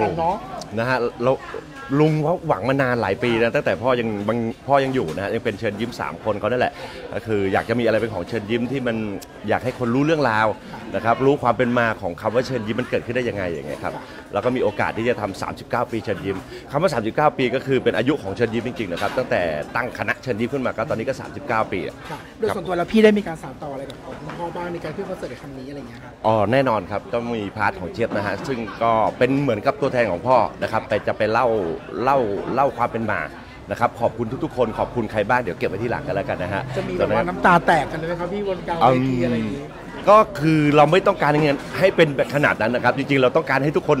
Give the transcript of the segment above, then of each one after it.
กันเนาะนะฮะเราลุงเขาหวังมานานหลายปีนะตั้งแต่พ่อยังบางพ่อยังอยู่นะฮะยังเป็นเชิญยิ้ม 3 คนเขานั่นแหละก็คืออยากจะมีอะไรเป็นของเชิญยิ้มที่มันอยากให้คนรู้เรื่องราว นะครับรู้ความเป็นมาของคำว่าเชิญยิ้มมันเกิดขึ้นได้ยังไงอย่างเงี้ยครับแล้วก็มีโอกาสที่จะทำ39 ปีเชิญยิ้มคำว่า 39 ปีก็คือเป็นอายุของเชิญยิ้มจริงๆนะครับตั้งแต่ตั้งคณะเชิญยิ้มขึ้นมาก็ตอนนี้ก็ 39 ปีอะค่ะโดยส่วนตัวแล้วพี่ได้มีการสานต่ออะไรกับคุณพ่อบ้างในการขึ้นคอนเสิร์ตในครั้งนี้อะไรอย่างเงี้ยครับอ๋อแน่นอนครับก็มีพาร์ทของเจี๊ยบนะฮะซึ่งก็เป็นเหมือนกับตัวแทนของพ่อนะครับไปจะไปเล่าเล่าเล่าความเป็นมานะครับขอบคุณทุกๆคนขอบคุณใครบ้างเดี๋ยวเก็บไว้ที่หลังกันแล้วกันนะฮะจะมีแบบว่าน้ำตาแตกกันเลยไหมครับพี่บนกลางเวทีอะไรอย่างงี้ ก็คือเราไม่ต้องการเงินให้เป็นแบบขนาดนั้นนะครับ จริงๆ เราต้องการให้ทุกคน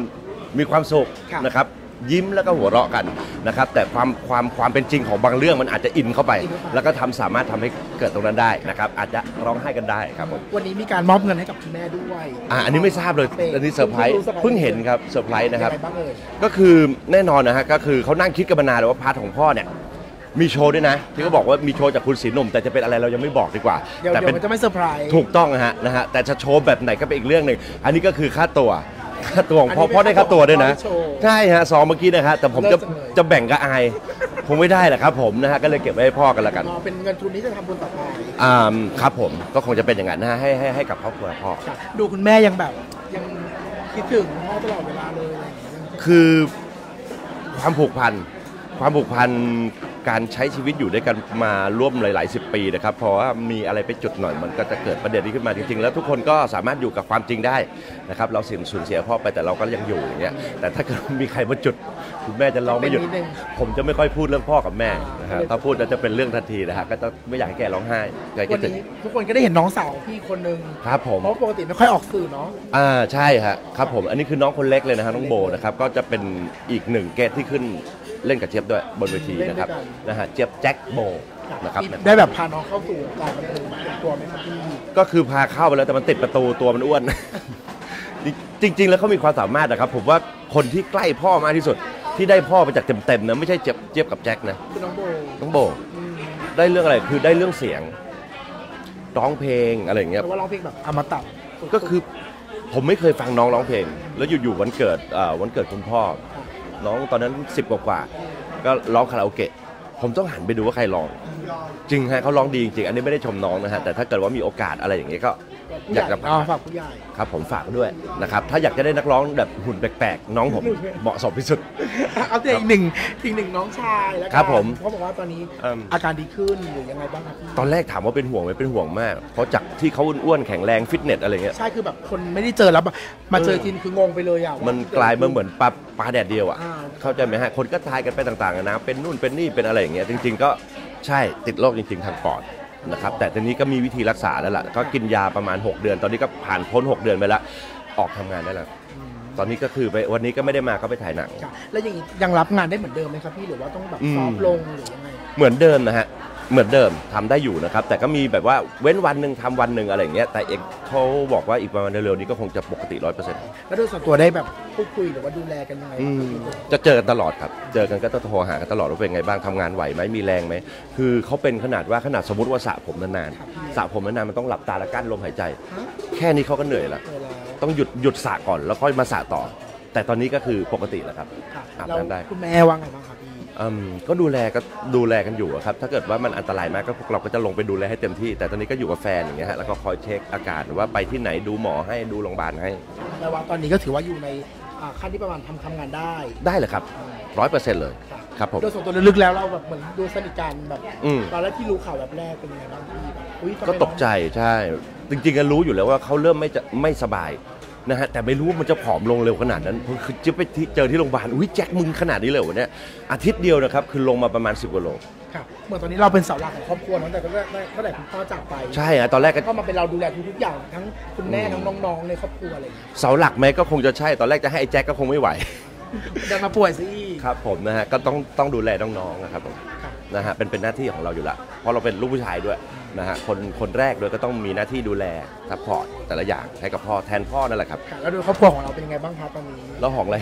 มีความสุขครับนะครับ ยิ้มแล้วก็หัวเราะกันนะครับ แต่ความความความเป็นจริงของบางเรื่องมันอาจจะอินเข้าไป แล้วก็ทำสามารถทำให้เกิดตรงนั้นได้นะครับ อาจจะร้องไห้กันได้ครับผมวันนี้มีการมอบเงินให้กับคุณแม่ด้วยอ่าอันนี้ไม่ทราบเลยอันนี้เซอร์ไพรส์เพิ่งเห็นครับเซอร์ไพรส์นะครับ ยังไงบ้างเอ่ย ก็คือแน่นอนนะฮะก็คือเขานั่งคิดกันมานานเลยว่าพาร์ทของพ่อเนี่ย มีโชว์ด้วยนะ ที่เขาบอกว่ามีโชว์จากคุณศรีหนุ่ม แต่จะเป็นอะไรเรายังไม่บอกดีกว่า เดี๋ยวแต่เดี๋ยเป็วนมันจะไม่เซอร์ไพรส์ ถูกต้องนะฮะนะฮะแต่จะโชว์แบบไหนก็เป็นอีกเรื่องหนึ่งอันนี้ก็คือค่าตัวค่าตัวของพ่ออันนี้พ่อได้ค่าตัวด้วยนะไม่โชว์ใช่ฮะซองเมื่อกี้นะฮะแต่ผมจะเลิศจังเลย จะแบ่งกับอายคงไม่ได้แหละครับผมนะฮะก็เลยเก็บไว้ให้พ่อกันละกันอ๋อเป็นเงินทุนที่จะทำบุญต่อไปอ่าครับผมก็คงจะเป็นอย่างนั้นนะฮะให้ให้ให้กับครอบครัวพ่อ ค่ะดูคุณแม่ยังแบบ ยังคิดถึงพ่อตลอดเวลาเลยอะไรอย่างเงี้ยคือความผูกพัน ความผูกพันการใช้ชีวิตอยู่ด้วยกันมาร่วมหลายๆสิบปีนะครับเพราะว่ามีอะไรไปจุดหน่อยมันก็จะเกิดประเด็นนี้ขึ้นมาจริง ๆ แล้วทุกคนก็สามารถอยู่กับความจริงได้นะครับเราเสียสูญเสียพ่อไปแต่เราก็ยังอยู่อย่างเงี้ยแต่ถ้าเกิดมีใครมาจุดคุณแม่จะร้องไม่หยุดเป็นนิดนึงผมจะไม่ค่อยพูดเรื่องพ่อกับแม่นะฮะอ่าถ้าพูดแล้วจะเป็นเรื่องทันทีนะฮะก็จะไม่อยากให้แกร้องไห้อยากวัจะนถึงนี้ทุกคนก็ได้เห็นน้องสาวพี่คนนึงครับผม เพราะปกติไม่ค่อยออกสื่อเนาะ อ่าใช่ฮะครับผมอันนี้คือน้องคนเล็กเลยนะฮะน้องโบนะครับก็จะเป็นอีกหนึ่งเกตที่ขึ้น เล่นกับเจี๊ยบด้วยบนเวทีนะครับเล่นด้วยกันนะฮะเจี๊ยบแจ็คโบนะครับพี่ได้แบบพาน้องเข้าสู่วงการบันเทิงเป็นตัวไหมครับพี่ก็คือพาเข้าไปแล้วแต่มันติดประตูตัวมันอ้วน จริง ๆ แล้วเขามีความสามารถนะครับ ผมว่าคนที่ใกล้พ่อมากที่สุด ที่ได้พ่อไปจากเต็มๆนะไม่ใช่เจี๊ยบเจี๊ยบกับแจ็คนะคือน้องโบน้องโบอืมได้เรื่องอะไรคือได้เรื่องเสียงร้องเพลงอะไรอย่างเงี้ยแต่ว่าร้องเพลงแบบอมตะก็คือผมไม่เคยฟังน้องร้องเพลง แล้วอยู่ๆวันเกิดอ่าวันเกิดคุณพ่อ น้องตอนนั้น 10 กว่าๆก็ร้องคาราโอเกะ ผมต้องหันไปดูว่าใครร้อง จริงฮะเขาร้องดีจริงๆ อันนี้ไม่ได้ชมน้องนะฮะ แต่ถ้าเกิดว่ามีโอกาสอะไรอย่างเงี้ยก็ อใหญ่ยากจะอ๋อฝากผู้ใหญ่ครับผมฝากด้วยนะครับ ถ้าอยากจะได้นักร้องแบบหุ่นแปลกๆ น้องผมเหมาะสมที่สุด เอาแต่อีกหนึ่งอีกหนึ่งน้องชายแล้วกันครับผมเขาบอกว่าตอนนี้เอิ่มอาการดีขึ้นหรือยังไงบ้างครับพี่ตอนแรกถามว่าเป็นห่วงไหมเป็นห่วงมาก เพราะจากที่เขาอ้วนๆแข็งแรงฟิตเนสอะไรเงี้ยใช่คือแบบคนไม่ได้เจอแล้วแบบมาเจอเออทีนคืองงไปเลยอะว่มันกลายมาเหมือนปลาปลาแดดเดียวอะอ่าเข้าใจไหมฮะคนก็ทายกันไปต่างๆกันานะเป็นนู่นเป็นนี่เป็นอะไรอย่างเงี้ยจริง ๆ ก็ใช่ติดโรคจริง ๆ ทางปอด นะครับแต่ตอนนี้ก็มีวิธีรักษาแล้วล่ะก็กินยาประมาณ 6 เดือน ตอนนี้ก็ผ่านพ้น 6 เดือนไปแล้วออกทำงานได้แล้วตอนนี้ก็คือไปวันนี้ก็ไม่ได้มาก็ไปถ่ายหนัง ค่ะแล้วอย่างนี้ยังรับงานได้เหมือนเดิมไหมครับพี่หรือว่าต้องแบบอืม ซอฟต์ลงหรือยังไง เหมือนเดิมนะฮะ เหมือนเดิมทำได้อยู่นะครับ แต่ก็มีแบบว่าเว้นวันหนึ่งทำวันหนึ่งอะไรอย่างเงี้ยแต่เอกเขาบอกว่าอีกประมาณเร็วๆนี้ก็คงจะปกติร้อยเปอร์เซ็นต์แล้วโดยส่วนตัวได้แบบพูดคุยหรือว่าดูแลกันยังไงบ้างครับพี่จะเจอกันตลอดครับ เจอกันก็จะโทรหากันตลอดว่าเป็นไงบ้างทำงานไหวไหมมีแรงไหมคือเขาเป็นขนาดว่าขนาดสมมติว่าสระผมนานๆสระผมนานๆมันต้องหลับตาและกั้นลมหายใจฮะแค่นี้เขาก็เหนื่อยแล้วเวลาต้องหยุดหยุดสระก่อนแล้วค่อยมาสระต่อ แต่ตอนนี้ก็คือปกติแล้วครับค่ะอาบแล้วน้ำได้คุณแม่ว่าไงบ้างครับพี่อืม ก็ดูแลก็ดูแลกันอยู่อะครับ ถ้าเกิดว่ามันอันตรายมากก็พวกเราก็จะลงไปดูแลให้เต็มที่ แต่ตอนนี้ก็อยู่กับแฟนอย่างเงี้ยฮะแล้วก็คอยเช็คอาการว่าไปที่ไหนดูหมอให้ดูโรงพยาบาลให้แต่ว่าตอนนี้ก็ถือว่าอยู่ในอ่าขั้นที่ประมาณทำทำงานได้ได้เลยครับร้อยเปอร์เซ็นต์เลยค่ะครับผมโดยส่วนตัวลึกๆแล้วเราแบบเหมือนดูสนิทกันแบบอืมตอนแรกที่รู้ข่าวแบบแรกเป็นยังไงบ้างพี่แบบอุ๊ยทำไมก็ตกใจใช่ จริงๆก็รู้อยู่แล้วว่าเขาเริ่มไม่จะไม่สบาย นะฮะแต่ไม่รู้ว่ามันจะผอมลงเร็วขนาดนั้นคือจะไปที่เจอที่โรงพยาบาลอุ้ยแจ็คมึงขนาดนี้เลยเหรอเนี่ยอาทิตย์เดียวนะครับคือลงมาประมาณ 10กว่าโลค่ะเหมือนตอนนี้เราเป็นเสาหลักของครอบครัวตั้งแต่ตั้งแต่ตั้งแต่คุณพ่อจากไปใช่ฮะตอนแรกก็ก็มาเป็นเราดูแลทุกๆอย่างทั้งคุณแม่อืมทั้งน้องๆในครอบครัวอะไรอย่างเงี้ยเสาหลักไหมก็คงจะใช่ตอนแรกจะให้ไอ้แจ็คก็คงไม่ไหวดันมาป่วยซะอีกครับผมนะฮะก็ต้องต้องดูแลน้องๆนะครับผมค่ะ นะฮะเป็นเป็นหน้าที่ของเราอยู่ละเพราะเราเป็นลูกผู้ชายด้วยนะฮะคนคนแรกด้วยก็ต้องมีหน้าที่ดูแลซัพพอร์ตแต่ละอย่างให้กับพ่อแทนพ่อนั่นแหละครับ ค่ะแล้วโดยครอบครัวของเราเป็นยังไงบ้างคะตอนนี้แล้วของอะไร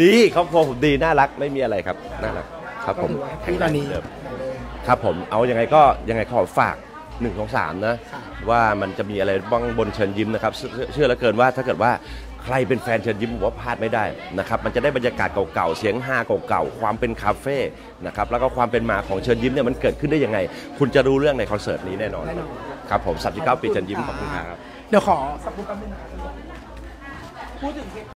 ดีครอบครัวผมดีน่ารักไม่มีอะไรครับน่ารักครับก็ผมถือว่าแฮปปี้ตอนนี้เดิมครับผมเอายังไงก็ยังไงขอฝาก 1นึ่งของสามนะค่ะว่ามันจะมีอะไรบ้างบนเชิญยิ้มนะครับเชื่อเชื่อเหลือเกินว่าถ้าเกิดว่าใครเป็นแฟนเชิญยิ้มผมว่าพลาดไม่ได้นะครับมันจะได้บรรยากาศเก่าๆเสียงฮาเก่าๆความเป็นคาเฟ่นะครับแล้วก็ความเป็นมาของเชิญยิ้มเนี่ยมันเกิดขึ้นได้ยังไง คุณจะรู้เรื่องในคอนเสิร์ตนี้แน่นอนแน่นอนครับผม39ปีเชิญยิ้มขอบคุณครับเดี๋ยวขอสักพูดแป๊บนึงนะครับพูดถึง